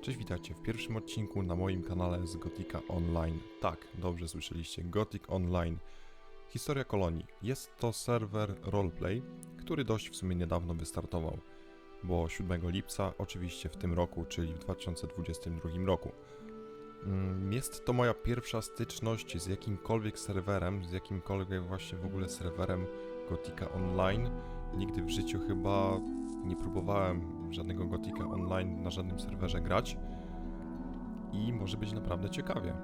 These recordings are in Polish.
Cześć, witajcie w pierwszym odcinku na moim kanale z Gotika Online. Tak, dobrze słyszeliście, Gothic Online. Historia kolonii. Jest to serwer roleplay, który dość w sumie niedawno wystartował, bo 7 lipca, oczywiście w tym roku, czyli w 2022 roku. Mm, Jest to moja pierwsza styczność z jakimkolwiek serwerem, z jakimkolwiek właśnie w ogóle serwerem Gotika Online. Nigdy w życiu chyba nie próbowałem żadnego Gotika Online na żadnym serwerze grać i może być naprawdę ciekawie.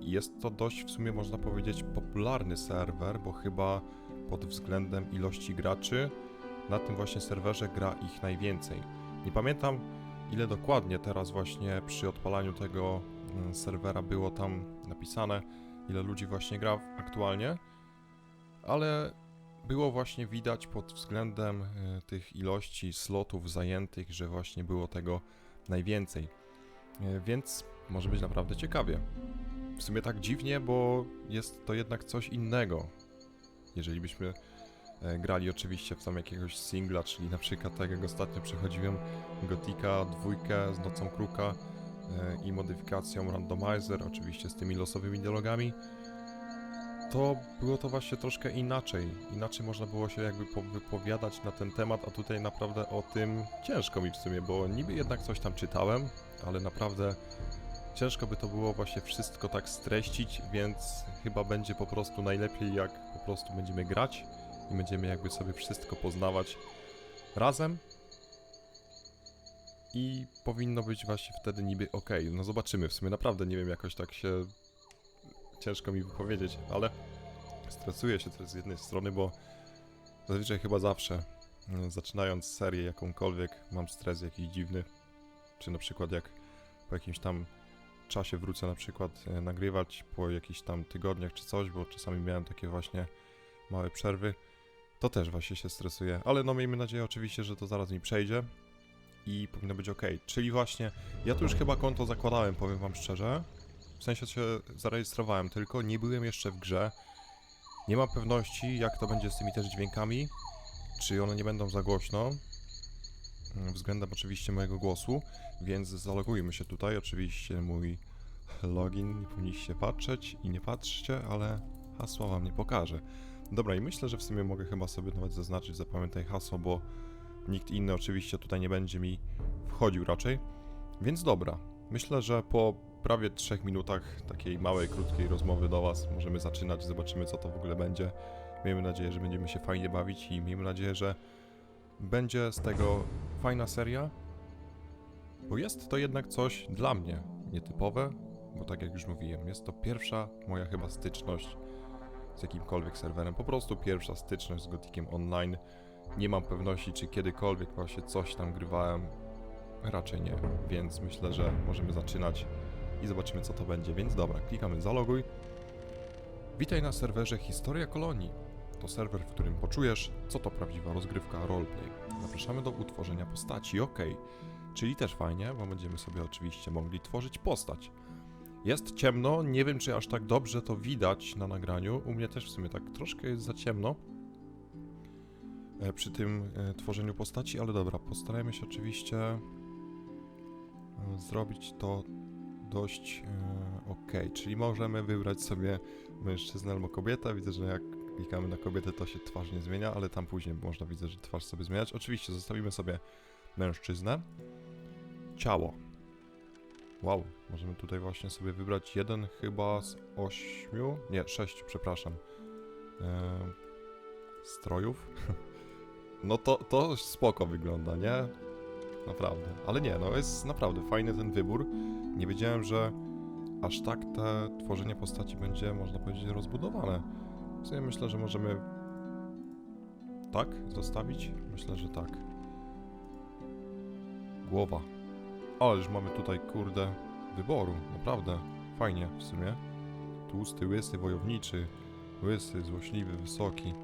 Jest to dość w sumie można powiedzieć popularny serwer, bo chyba pod względem ilości graczy na tym właśnie serwerze gra ich najwięcej. Nie pamiętam ile dokładnie teraz właśnie przy odpalaniu tego mm, serwera było tam napisane, ile ludzi właśnie gra aktualnie, ale było właśnie widać pod względem e, tych ilości slotów zajętych, że właśnie było tego najwięcej. E, Więc może być naprawdę ciekawie. W sumie tak dziwnie, bo jest to jednak coś innego. Jeżeli byśmy e, grali oczywiście w tam jakiegoś singla, czyli na przykład tak jak ostatnio przechodziłem Gotika dwójkę z Nocą Kruka i modyfikacją Randomizer, oczywiście z tymi losowymi dialogami, to było to właśnie troszkę inaczej. Inaczej można było się jakby po- wypowiadać na ten temat, a tutaj naprawdę o tym ciężko mi w sumie, bo niby jednak coś tam czytałem, ale naprawdę ciężko by to było właśnie wszystko tak streścić, więc chyba będzie po prostu najlepiej jak po prostu będziemy grać i będziemy jakby sobie wszystko poznawać razem. I powinno być właśnie wtedy niby ok. No zobaczymy, w sumie naprawdę nie wiem, jakoś tak się ciężko mi wypowiedzieć, ale stresuję się też z jednej strony, bo zazwyczaj chyba zawsze mm, zaczynając serię jakąkolwiek mam stres jakiś dziwny, czy na przykład jak po jakimś tam czasie wrócę na przykład e, nagrywać po jakichś tam tygodniach czy coś, bo czasami miałem takie właśnie małe przerwy, to też właśnie się stresuję, ale no miejmy nadzieję oczywiście, że to zaraz mi przejdzie i powinno być ok. Czyli właśnie, ja tu już chyba konto zakładałem, powiem wam szczerze, w sensie się zarejestrowałem, tylko nie byłem jeszcze w grze. Nie mam pewności, jak to będzie z tymi też dźwiękami. Czy one nie będą za głośno. mm, Względem oczywiście mojego głosu, więc zalogujmy się tutaj. Oczywiście mój login, nie powinniście patrzeć i nie patrzcie, ale hasła wam nie pokażę. Dobra, i myślę, że w sumie mogę chyba sobie nawet zaznaczyć, zapamiętaj hasło, bo nikt inny oczywiście tutaj nie będzie mi wchodził raczej. Więc dobra, myślę, że po prawie trzech minutach takiej małej, krótkiej rozmowy do Was. Możemy zaczynać, zobaczymy co to w ogóle będzie. Miejmy nadzieję, że będziemy się fajnie bawić i miejmy nadzieję, że będzie z tego fajna seria, bo jest to jednak coś dla mnie nietypowe, bo tak jak już mówiłem, jest to pierwsza moja chyba styczność z jakimkolwiek serwerem, po prostu pierwsza styczność z Gotikiem Online. Nie mam pewności, czy kiedykolwiek właśnie coś tam grywałem, raczej nie, więc myślę, że możemy zaczynać i zobaczymy co to będzie. Więc dobra, klikamy zaloguj. Witaj na serwerze Historia Kolonii. To serwer, w którym poczujesz, co to prawdziwa rozgrywka roleplay. Zapraszamy do utworzenia postaci, ok. Czyli też fajnie, bo będziemy sobie oczywiście mogli tworzyć postać. Jest ciemno, nie wiem czy aż tak dobrze to widać na nagraniu. U mnie też w sumie tak troszkę jest za ciemno e, przy tym e, tworzeniu postaci, ale dobra, postarajmy się oczywiście e, zrobić to dość e, ok, czyli możemy wybrać sobie mężczyznę albo kobietę. Widzę, że jak klikamy na kobietę, to się twarz nie zmienia, ale tam później można widzę, że twarz sobie zmieniać. Oczywiście zostawimy sobie mężczyznę. Ciało. Wow, możemy tutaj właśnie sobie wybrać jeden chyba z ośmiu, nie, sześciu, przepraszam, e, strojów. no to, to spoko wygląda, nie? Naprawdę. Ale nie, no jest naprawdę fajny ten wybór. Nie wiedziałem, że aż tak te tworzenie postaci będzie, można powiedzieć, rozbudowane. W sumie myślę, że możemy tak zostawić? Myślę, że tak. Głowa. Ale już mamy tutaj, kurde, wyboru. Naprawdę. Fajnie w sumie. Tłusty, łysy, wojowniczy. Łysy, złośliwy, wysoki.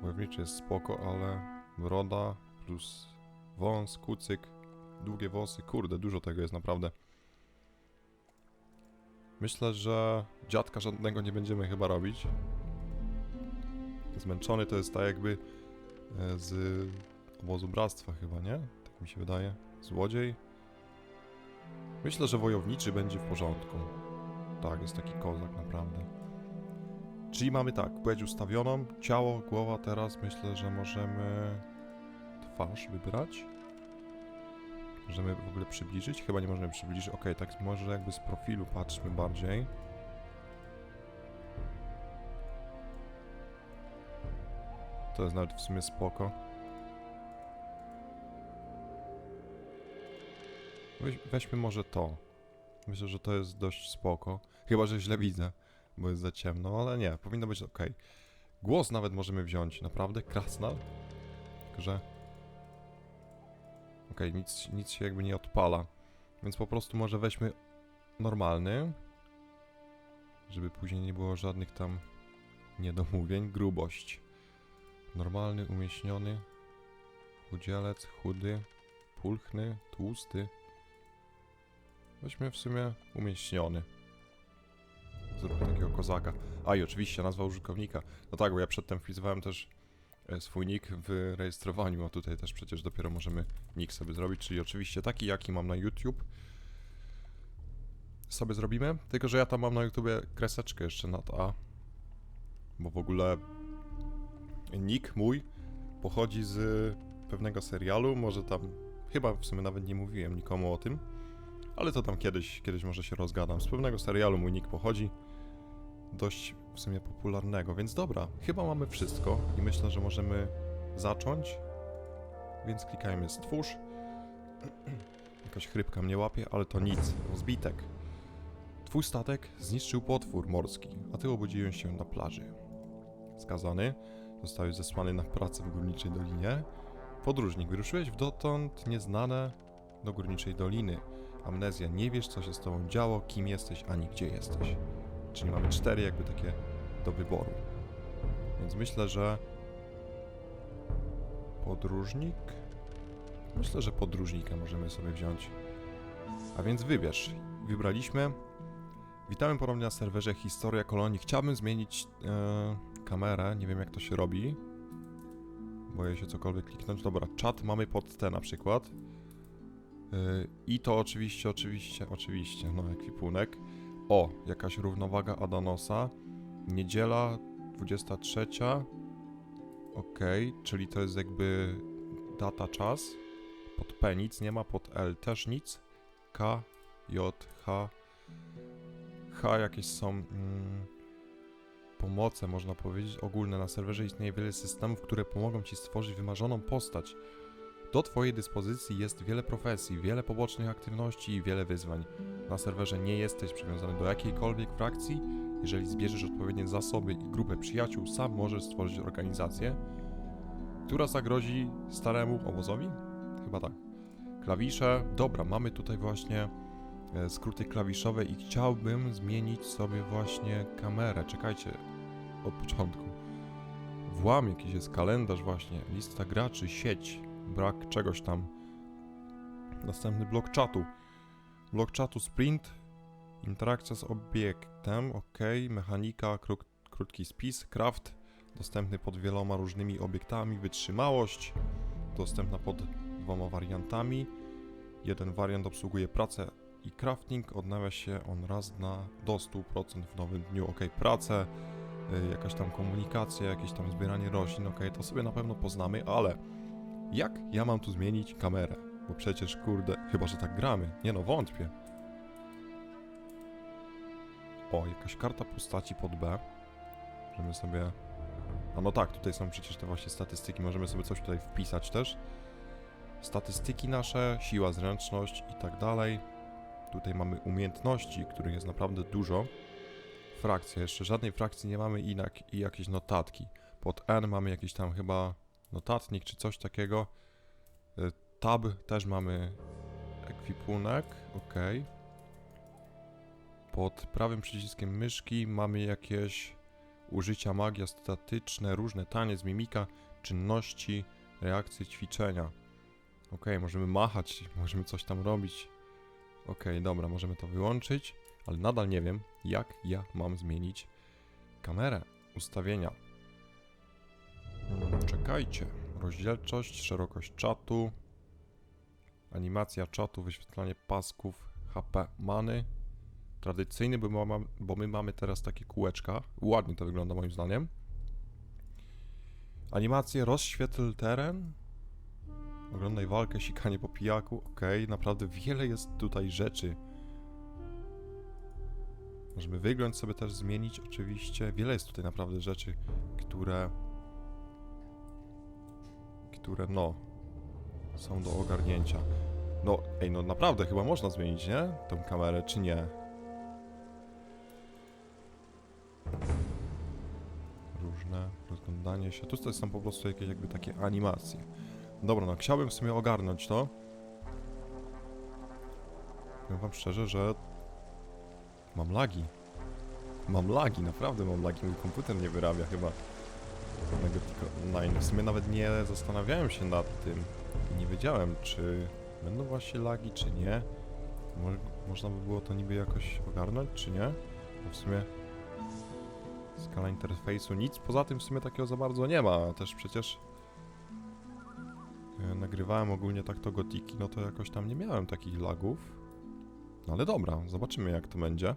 Wojowniczy jest spoko, ale broda plus wąs, kucyk, długie włosy. Kurde, dużo tego jest naprawdę. Myślę, że dziadka żadnego nie będziemy chyba robić. Zmęczony to jest tak jakby e, z obozu bractwa chyba, nie? Tak mi się wydaje. Złodziej. Myślę, że wojowniczy będzie w porządku. Tak, jest taki kozak naprawdę. Czyli mamy tak, płeć ustawioną, ciało, głowa teraz myślę, że możemy twarz wybrać. Możemy w ogóle przybliżyć? Chyba nie możemy przybliżyć. Ok, tak może jakby z profilu patrzmy bardziej. To jest nawet w sumie spoko. Weź, weźmy może to. Myślę, że to jest dość spoko. Chyba, że źle widzę, bo jest za ciemno, ale nie, powinno być ok. Głos nawet możemy wziąć, naprawdę? Krasnal? Tylko, Okej, nic, nic się jakby nie odpala. Więc po prostu może weźmy normalny. Żeby później nie było żadnych tam niedomówień. Grubość. Normalny, umieśniony. Chudzielec, chudy. Pulchny, tłusty. Weźmy w sumie umieśniony. Zróbmy takiego kozaka. A i oczywiście nazwa użytkownika. No tak, bo ja przedtem wpisywałem też swój nick w rejestrowaniu, a tutaj też przecież dopiero możemy nick sobie zrobić, czyli oczywiście taki, jaki mam na YouTube. Sobie zrobimy, tylko że ja tam mam na YouTubie kreseczkę jeszcze nad A. Bo w ogóle nick mój pochodzi z pewnego serialu, może tam, chyba w sumie nawet nie mówiłem nikomu o tym, ale to tam kiedyś, kiedyś może się rozgadam. Z pewnego serialu mój nick pochodzi, dość w sumie popularnego, więc dobra, chyba mamy wszystko i myślę, że możemy zacząć, więc klikajmy stwórz. Jakaś chrypka mnie łapie, ale to nic, zbitek. Twój statek zniszczył potwór morski, a ty obudziłeś się na plaży. Skazany, zostałeś zesłany na pracę w Górniczej Dolinie. Podróżnik, wyruszyłeś w dotąd nieznane do Górniczej Doliny. Amnezja, nie wiesz co się z tobą działo, kim jesteś, ani gdzie jesteś. Czyli mamy cztery jakby takie do wyboru. Więc myślę, że podróżnik. Myślę, że podróżnika możemy sobie wziąć. A więc wybierz. Wybraliśmy. Witamy ponownie na serwerze Historia Kolonii. Chciałbym zmienić e, kamerę. Nie wiem jak to się robi. Boję się cokolwiek kliknąć. Dobra, czat mamy pod T na przykład. E, I to oczywiście, oczywiście, oczywiście, no ekwipunek. O, jakaś równowaga Adanosa. Niedziela 23. Ok, czyli to jest jakby data, czas. Pod P nic nie ma, pod L też nic. K, J, H. H jakieś są mm, pomoce, można powiedzieć, ogólne. Na serwerze istnieje wiele systemów, które pomogą Ci stworzyć wymarzoną postać. Do Twojej dyspozycji jest wiele profesji, wiele pobocznych aktywności i wiele wyzwań. Na serwerze nie jesteś przywiązany do jakiejkolwiek frakcji. Jeżeli zbierzesz odpowiednie zasoby i grupę przyjaciół, sam możesz stworzyć organizację, która zagrozi staremu obozowi? Chyba tak. Klawisze. Dobra, mamy tutaj właśnie e, skróty klawiszowe i chciałbym zmienić sobie właśnie kamerę. Czekajcie, od początku. Włam jakiś jest kalendarz właśnie, lista graczy, sieć, brak czegoś tam. Następny blok czatu. Blok czatu sprint, interakcja z obiektem, ok, mechanika, kró- krótki spis, craft, dostępny pod wieloma różnymi obiektami, wytrzymałość, dostępna pod dwoma wariantami. Jeden wariant obsługuje pracę i crafting, odnawia się on raz na do 100% w nowym dniu, ok, pracę, y, jakaś tam komunikacja, jakieś tam zbieranie roślin, ok, to sobie na pewno poznamy, ale jak ja mam tu zmienić kamerę? Bo przecież, kurde, chyba, że tak gramy. Nie no, wątpię. O, jakaś karta postaci pod B. Możemy sobie... A no tak, tutaj są przecież te właśnie statystyki. Możemy sobie coś tutaj wpisać też. Statystyki nasze, siła, zręczność i tak dalej. Tutaj mamy umiejętności, których jest naprawdę dużo. Frakcja, jeszcze żadnej frakcji nie mamy i, i jakieś notatki. Pod N mamy jakiś tam chyba notatnik czy coś takiego. Y, Tab też mamy ekwipunek, ok. Pod prawym przyciskiem myszki mamy jakieś użycia magia statyczne, różne taniec, mimika, czynności, reakcje, ćwiczenia. Ok, możemy machać, możemy coś tam robić. Ok, dobra, możemy to wyłączyć, ale nadal nie wiem, jak ja mam zmienić kamerę, ustawienia. Czekajcie. Rozdzielczość, szerokość czatu, animacja czatu, wyświetlanie pasków, HP many. Tradycyjny, bo bo my mamy teraz takie kółeczka. Ładnie to wygląda moim zdaniem. Animacje, rozświetl teren. Oglądaj walkę, sikanie po pijaku. Okej, naprawdę wiele jest tutaj rzeczy. Możemy wygląd sobie też zmienić, oczywiście. Wiele jest tutaj naprawdę rzeczy, które... Które, no... Są do ogarnięcia. No, ej, no naprawdę, chyba można zmienić, nie? Tą kamerę, czy nie? Różne rozglądanie się. Tu są po prostu jakieś jakby takie animacje. Dobra, no chciałbym w sumie ogarnąć to. Powiem wam szczerze, że mam lagi. Mam lagi, naprawdę mam lagi. Mój komputer nie wyrabia chyba tylko online. W sumie nawet nie zastanawiałem się nad tym. Nie wiedziałem, czy będą właśnie lagi, czy nie. Mo można by było to niby jakoś ogarnąć, czy nie? Bo w sumie skala interfejsu nic poza tym w sumie takiego za bardzo nie ma. Też przecież e, nagrywałem ogólnie tak to gotiki, no to jakoś tam nie miałem takich lagów. No ale dobra, zobaczymy jak to będzie. E,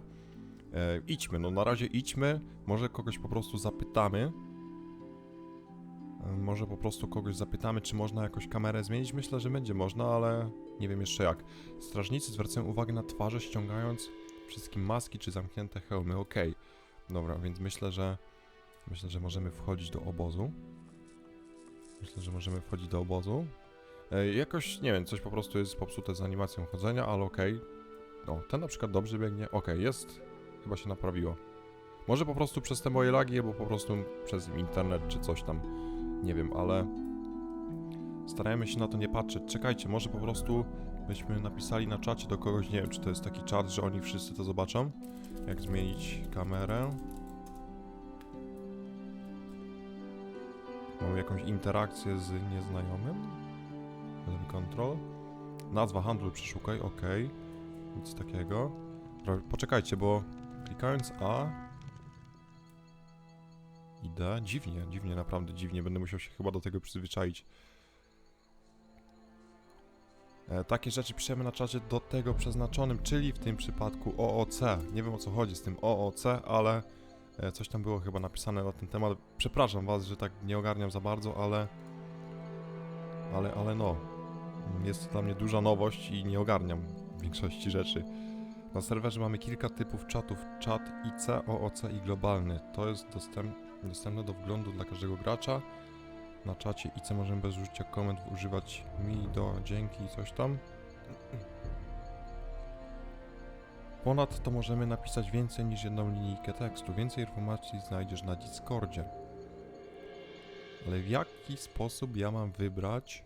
idźmy, no na razie idźmy. Może kogoś po prostu zapytamy. Może po prostu kogoś zapytamy, czy można jakoś kamerę zmienić. Myślę, że będzie można, ale nie wiem jeszcze jak. Strażnicy zwracają uwagę na twarze, ściągając wszystkim maski czy zamknięte hełmy. Okej. Dobra, więc myślę, że myślę, że możemy wchodzić do obozu. Myślę, że możemy wchodzić do obozu. E, jakoś, nie wiem, coś po prostu jest popsute z animacją chodzenia, ale okej. No, ten na przykład dobrze biegnie. Okej, jest. Chyba się naprawiło. Może po prostu przez te moje lagi, albo po prostu przez internet, czy coś tam. Nie wiem, ale starajmy się na to nie patrzeć. Czekajcie, może po prostu byśmy napisali na czacie do kogoś, nie wiem, czy to jest taki czat, że oni wszyscy to zobaczą. Jak zmienić kamerę. Mamy jakąś interakcję z nieznajomym. Jeden. Nazwa handlu przeszukaj, ok. Nic takiego. Poczekajcie, bo klikając A i D, dziwnie, dziwnie, naprawdę dziwnie. Będę musiał się chyba do tego przyzwyczaić. E, takie rzeczy piszemy na czacie do tego przeznaczonym, czyli w tym przypadku OOC. Nie wiem o co chodzi z tym OOC, ale e, coś tam było chyba napisane na ten temat. Przepraszam was, że tak nie ogarniam za bardzo, ale ale, ale no. Jest to dla mnie duża nowość i nie ogarniam większości rzeczy. Na serwerze mamy kilka typów czatów. Czat IC, OOC i globalny. To jest dostęp, dostępne do wglądu dla każdego gracza. Na czacie IC możemy bez użycia komend używać mi, do, dzięki i coś tam. Ponadto możemy napisać więcej niż jedną linijkę tekstu. Więcej informacji znajdziesz na Discordzie. Ale w jaki sposób ja mam wybrać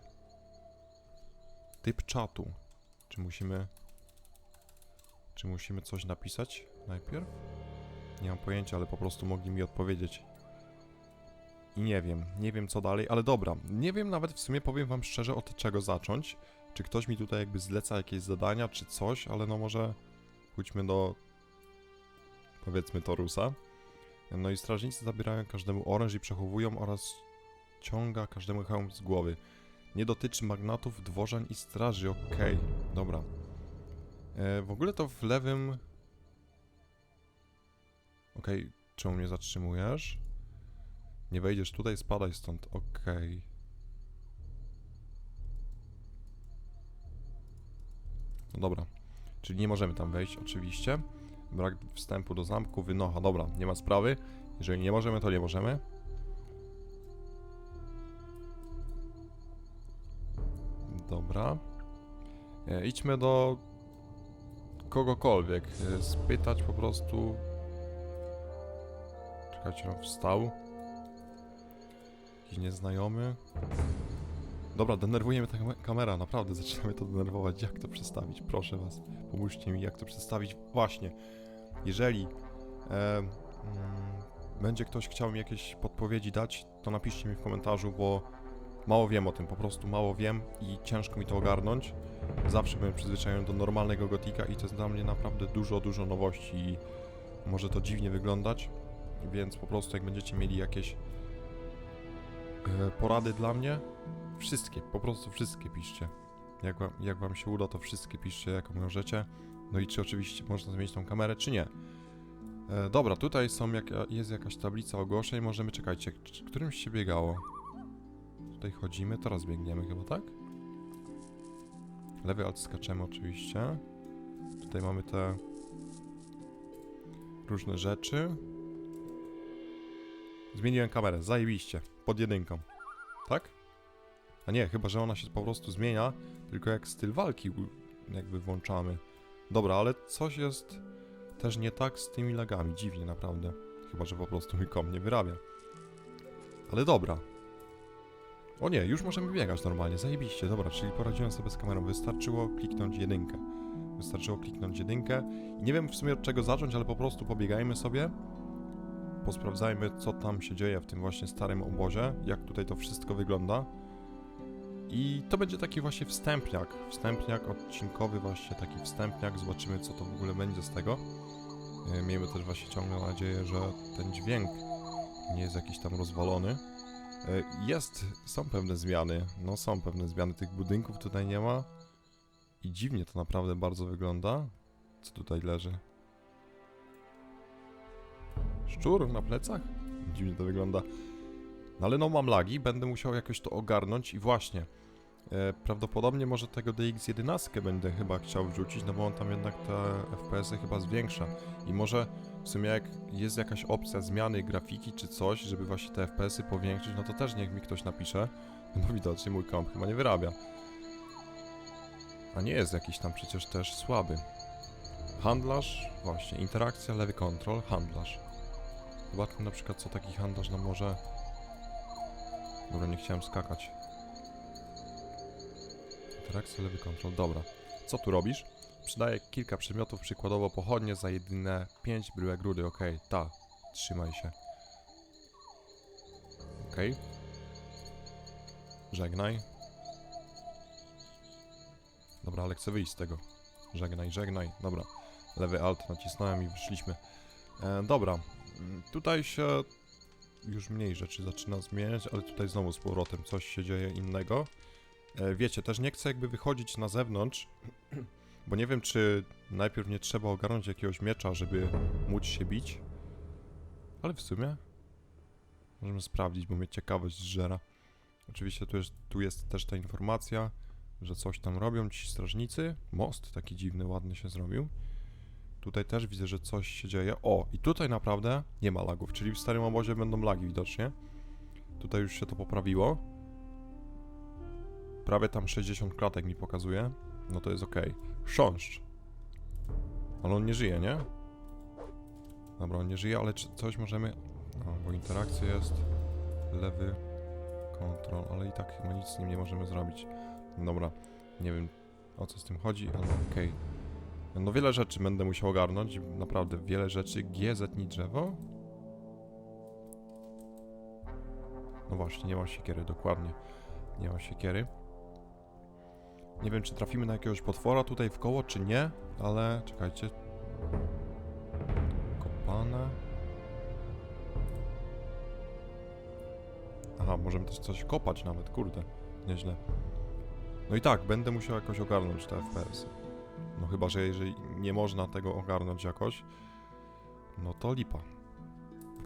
typ czatu? Czy musimy... Czy musimy coś napisać najpierw? Nie mam pojęcia, ale po prostu mogli mi odpowiedzieć. I nie wiem, nie wiem co dalej, ale dobra. Nie wiem nawet w sumie, powiem wam szczerze, od czego zacząć. Czy ktoś mi tutaj jakby zleca jakieś zadania, czy coś, ale no może pójdźmy do powiedzmy Torusa. No i strażnicy zabierają każdemu oręż i przechowują oraz ciąga każdemu hełm z głowy. Nie dotyczy magnatów, dworzan i straży, okej, dobra. E, w ogóle to w lewym... Okej, czemu mnie zatrzymujesz? Nie wejdziesz tutaj, spadaj stąd, okej. No dobra, czyli nie możemy tam wejść, oczywiście. Brak wstępu do zamku, wynocha, dobra, nie ma sprawy. Jeżeli nie możemy, to nie możemy. Dobra. E, idźmy do kogokolwiek. E, spytać po prostu. Czekajcie, on wstał. Jakiś nieznajomy. Dobra, denerwuje mnie ta kam- kamera, naprawdę zaczyna mnie to denerwować. Jak to przestawić? Proszę was, pomóżcie mi, jak to przestawić. Właśnie, jeżeli e, mm, będzie ktoś chciał mi jakieś podpowiedzi dać, to napiszcie mi w komentarzu, bo mało wiem o tym, po prostu mało wiem i ciężko mi to ogarnąć. Zawsze byłem przyzwyczajony do normalnego gotika i to jest dla mnie naprawdę dużo, dużo nowości i może to dziwnie wyglądać, więc po prostu jak będziecie mieli jakieś porady dla mnie, wszystkie, po prostu wszystkie piszcie. Jak wam, jak wam się uda, to wszystkie piszcie, jak możecie. No i czy oczywiście można zmienić tą kamerę, czy nie. E, dobra, tutaj są jak, jest jakaś tablica ogłoszeń, możemy, czekajcie, którymś się biegało. Tutaj chodzimy, teraz biegniemy chyba, tak? Lewy odskaczemy oczywiście. Tutaj mamy te różne rzeczy. Zmieniłem kamerę, zajebiście, pod jedynką. Tak? A nie, chyba, że ona się po prostu zmienia, tylko jak styl walki jakby włączamy. Dobra, ale coś jest też nie tak z tymi lagami, dziwnie naprawdę. Chyba, że po prostu mój kom nie wyrabia. Ale dobra. O nie, już możemy biegać normalnie, zajebiście, dobra, czyli poradziłem sobie z kamerą. Wystarczyło kliknąć jedynkę. Wystarczyło kliknąć jedynkę. Nie wiem w sumie od czego zacząć, ale po prostu pobiegajmy sobie. Posprawdzajmy, co tam się dzieje w tym właśnie starym obozie, jak tutaj to wszystko wygląda. I to będzie taki właśnie wstępniak, wstępniak odcinkowy właśnie, taki wstępniak, zobaczymy co to w ogóle będzie z tego. E, Miejmy też właśnie ciągle nadzieję, że ten dźwięk nie jest jakiś tam rozwalony. E, Jest, są pewne zmiany, no są pewne zmiany, tych budynków tutaj nie ma. I dziwnie to naprawdę bardzo wygląda. Co tutaj leży? Szczur na plecach? Dziwnie to wygląda. No ale no mam lagi, będę musiał jakoś to ogarnąć i właśnie. E, prawdopodobnie może tego DX11 będę chyba chciał wrzucić, no bo on tam jednak te FPS-y chyba zwiększa. I może w sumie jak jest jakaś opcja zmiany grafiki czy coś, żeby właśnie te FPS-y powiększyć, no to też niech mi ktoś napisze. No widocznie mój komp chyba nie wyrabia. A nie jest jakiś tam przecież też słaby. Handlarz, właśnie, interakcja, lewy kontrol, handlarz. Zobaczmy na przykład co taki handlarz nam może... Dobra, nie chciałem skakać. Interakcja, lewy kontrol, dobra. Co tu robisz? Przydaję kilka przedmiotów, przykładowo pochodnie za jedyne 5 bryłek rudy, okej, ta, trzymaj się. Okej. Żegnaj. Dobra, ale chcę wyjść z tego. Żegnaj, żegnaj, dobra. Lewy alt nacisnąłem i wyszliśmy. E, dobra, tutaj się już mniej rzeczy zaczyna zmieniać, ale tutaj znowu z powrotem coś się dzieje innego. E, wiecie, też nie chcę jakby wychodzić na zewnątrz, bo nie wiem, czy najpierw nie trzeba ogarnąć jakiegoś miecza, żeby móc się bić. Ale w sumie możemy sprawdzić, bo mnie ciekawość zżera. Oczywiście tu jest, tu jest też ta informacja, że coś tam robią ci strażnicy. Most taki dziwny, ładny się zrobił. Tutaj też widzę, że coś się dzieje. O, i tutaj naprawdę nie ma lagów, czyli w starym obozie będą lagi widocznie. Tutaj już się to poprawiło. Prawie tam 60 klatek mi pokazuje. No to jest ok. Chrząszcz. Ale on nie żyje, nie? Dobra, on nie żyje, ale czy coś możemy... No, bo interakcja jest... Lewy... Kontrol, ale i tak chyba nic z nim nie możemy zrobić. Dobra, nie wiem o co z tym chodzi, ale okej. No wiele rzeczy będę musiał ogarnąć, naprawdę wiele rzeczy. G zetnij drzewo? No właśnie, nie ma siekiery, dokładnie. Nie ma siekiery. Nie wiem, czy trafimy na jakiegoś potwora tutaj w koło, czy nie, ale czekajcie. Kopane. Aha, możemy też coś kopać nawet, kurde. Nieźle. No i tak, będę musiał jakoś ogarnąć te FPS. No chyba, że jeżeli nie można tego ogarnąć jakoś, no to lipa.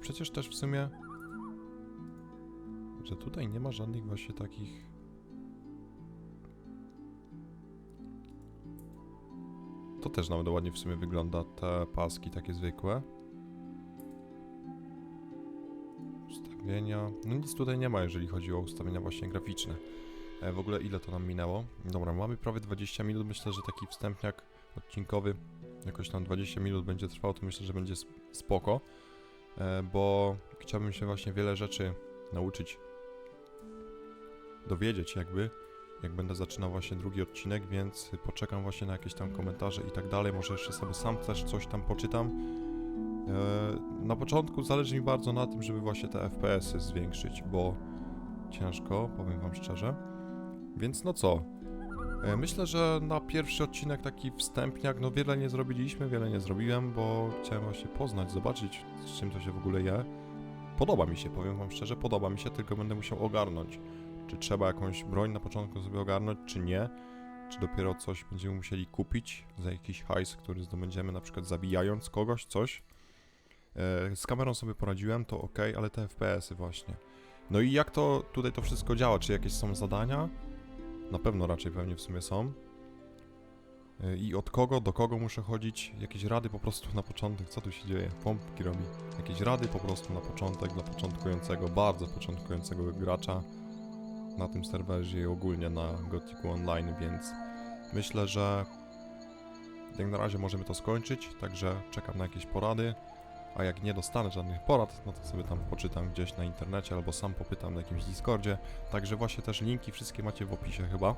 Przecież też w sumie, że tutaj nie ma żadnych właśnie takich... To też nawet ładnie w sumie wygląda, te paski takie zwykłe. Ustawienia. No nic tutaj nie ma, jeżeli chodzi o ustawienia właśnie graficzne. E, w ogóle ile to nam minęło? Dobra, mamy prawie 20 minut. Myślę, że taki wstępniak odcinkowy jakoś tam 20 minut będzie trwał, to myślę, że będzie sp- spoko. E, bo chciałbym się właśnie wiele rzeczy nauczyć, dowiedzieć jakby, jak będę zaczynał właśnie drugi odcinek, więc poczekam właśnie na jakieś tam komentarze i tak dalej. Może jeszcze sobie sam też coś tam poczytam. E, Na początku zależy mi bardzo na tym, żeby właśnie te FPS-y zwiększyć, bo ciężko, powiem wam szczerze. Więc no co? E, Myślę, że na pierwszy odcinek taki wstępniak, no wiele nie zrobiliśmy, wiele nie zrobiłem, bo chciałem właśnie poznać, zobaczyć z czym to się w ogóle je. Podoba mi się, powiem wam szczerze, podoba mi się, tylko będę musiał ogarnąć, czy trzeba jakąś broń na początku sobie ogarnąć, czy nie. czy dopiero coś będziemy musieli kupić za jakiś hajs, który zdobędziemy na przykład zabijając kogoś, coś. E, z kamerą sobie poradziłem, to ok, ale te FPS-y właśnie. No i jak to tutaj to wszystko działa? Czy jakieś są zadania? Na pewno raczej pewnie w sumie są. E, I od kogo, do kogo muszę chodzić? Jakieś rady po prostu na początek, co tu się dzieje? Pompki robi. Jakieś rady po prostu na początek dla początkującego, bardzo początkującego gracza na tym serwerze i ogólnie na Gothicu Online, więc myślę, że jak na razie możemy to skończyć, także czekam na jakieś porady, a jak nie dostanę żadnych porad, no to sobie tam poczytam gdzieś na internecie albo sam popytam na jakimś Discordzie, także właśnie też linki wszystkie macie w opisie chyba,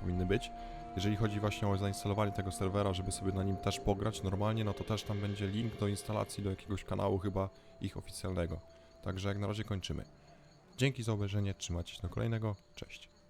powinny być. Jeżeli chodzi właśnie o zainstalowanie tego serwera, żeby sobie na nim też pograć normalnie, no to też tam będzie link do instalacji do jakiegoś kanału chyba ich oficjalnego. Także jak na razie kończymy. Dzięki za obejrzenie, trzymajcie się do kolejnego, cześć.